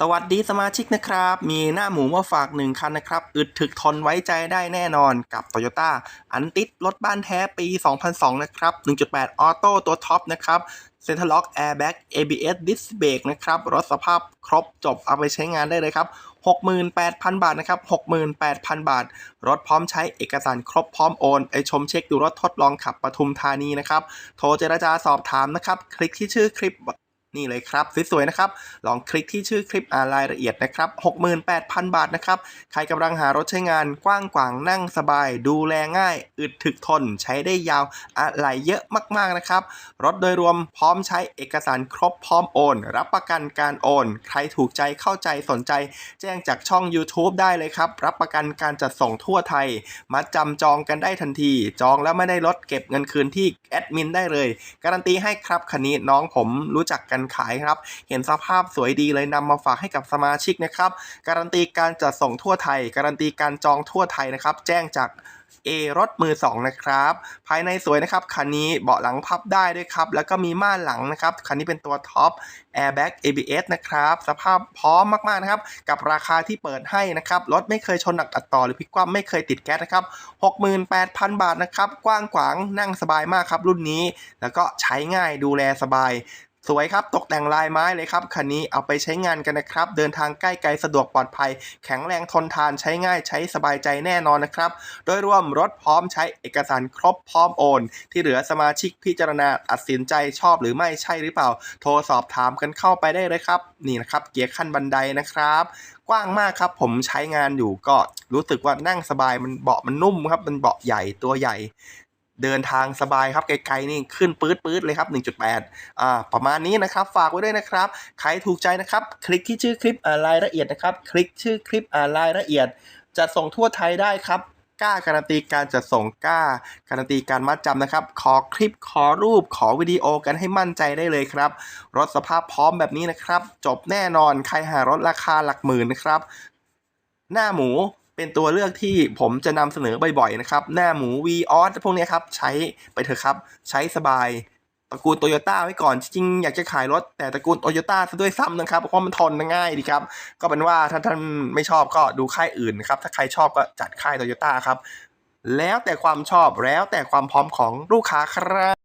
สวัสดีสมาชิกนะครับ มีหน้าหมูมาฝากหนึ่งคันนะครับ อึดถึกทนไว้ใจได้แน่นอนกับ Toyota อันติดรถบ้านแท้ปี 2002 นะครับ 1.8 ออโต้ตัวท็อปนะครับเซ็นทรัลล็อกแอร์แบ็ก ABS ดิสเบรกนะครับ รถสภาพครบจบเอาไปใช้งานได้เลยครับ 68,000 บาทนะครับ 68,000 บาท รถพร้อมใช้เอกสารครบพร้อมโอน ไปชมเช็คดูรถทดลองขับปทุมธานีนะครับ โทรเจรจาสอบถามนะครับ คลิกที่ชื่อคลิป นี่เลยครับสวยๆนะครับ ลองคลิกที่ชื่อคลิปอ่านรายละเอียดนะครับ 68,000 บาทนะครับ ใครกำลังหารถใช้งานกว้างขวางนั่งสบาย ดูแลง่าย อึดถึกทน ใช้ได้ยาวอะไรเยอะมากๆนะครับ รถโดยรวมพร้อมใช้เอกสารครบพร้อมโอน รับประกันการโอน ใครถูกใจเข้าใจสนใจ แจ้งจากช่อง YouTube ได้เลยครับ รับประกันการจัดส่งทั่วไทยมาจำจองกันได้ทันที จองแล้วไม่ได้ลดเก็บเงินคืนที่แอดมินได้เลย การันตีให้ครับคันนี้น้องผมรู้จักกันขายครับ เห็นสภาพสวยดีเลยนำมาฝากให้กับสมาชิกนะครับ การันตีการจัดส่งทั่วไทย การันตีการจองทั่วไทยนะครับ แจ้งจากเอรถมือ 2 นะครับ ภายในสวยนะครับ คันนี้เบาะหลังพับได้ด้วยครับ แล้วก็มีม่านหลังนะครับ คันนี้เป็นตัวท็อป Airbag ABS นะครับ สภาพพร้อมมาก ๆ นะครับ กับราคาที่เปิดให้นะครับ รถไม่เคยชนหนักตัดต่อหรือพลิกคว่ำไม่เคยติดแก๊สนะครับ 68,000 บาทนะครับ กว้างขวางนั่งสบายมากครับ รุ่นนี้ แล้วก็ใช้ง่ายดูแลสบาย สวยครับ ตกแต่งลายไม้เลยครับ คันนี้เอาไปใช้งานกันนะครับ เดินทางใกล้ไกลสะดวกปลอดภัย แข็งแรงทนทานใช้ง่ายใช้สบายใจแน่นอนนะครับ โดยรวมรถพร้อมใช้เอกสารครบพร้อมโอน ที่เหลือสมาชิกพิจารณาตัดสินใจชอบหรือไม่ใช่หรือเปล่า โทรสอบถามกันเข้าไปได้เลยครับ นี่นะครับเกียร์ขั้นบันไดนะครับ กว้างมากครับ ผมใช้งานอยู่ก็รู้สึกว่านั่งสบายมันเบาะมันนุ่มครับมันเบาะใหญ่ตัวใหญ่ เดินทางสบายครับไกลๆนี่ขึ้นปื๊ดปื๊ดๆเลยครับ 1.8อ่าประมาณนี้นะครับฝากไว้ด้วยนะครับ ใครถูกใจนะครับ คลิกที่ชื่อคลิปรายละเอียดนะครับ คลิกชื่อคลิปรายละเอียดจะส่งทั่วไทยได้ครับกล้าการันตีการจัดส่งกล้าการันตีการมัดจำนะครับ ขอคลิปขอรูปขอวิดีโอกันให้มั่นใจได้เลยครับ รถสภาพพร้อมแบบนี้นะครับ จบแน่นอนใครหารถราคาหลักหมื่นนะครับ หน้าหมู เป็นตัวเลือกที่ผมจะนำเสนอบ่อยๆนะครับ หน้าหมู v ีออสพวกนี้ครับใช้ไปเถอะครับ ใช้สบายตระกูลโตโยต้าไว้ก่อนจริงอยากจะขายรถ แต่ตระกูลโตโยต้าซะด้วยซ้ำนะครับเพราะมันทนง่ายดีครับ ก็เป็นว่าถ้าท่านไม่ชอบก็ดูค่ายอื่นนะครับ ถ้าใครชอบก็จัดค่ายโตโยต้าครับ แล้วแต่ความชอบแล้วแต่ความพร้อมของลูกค้าครับ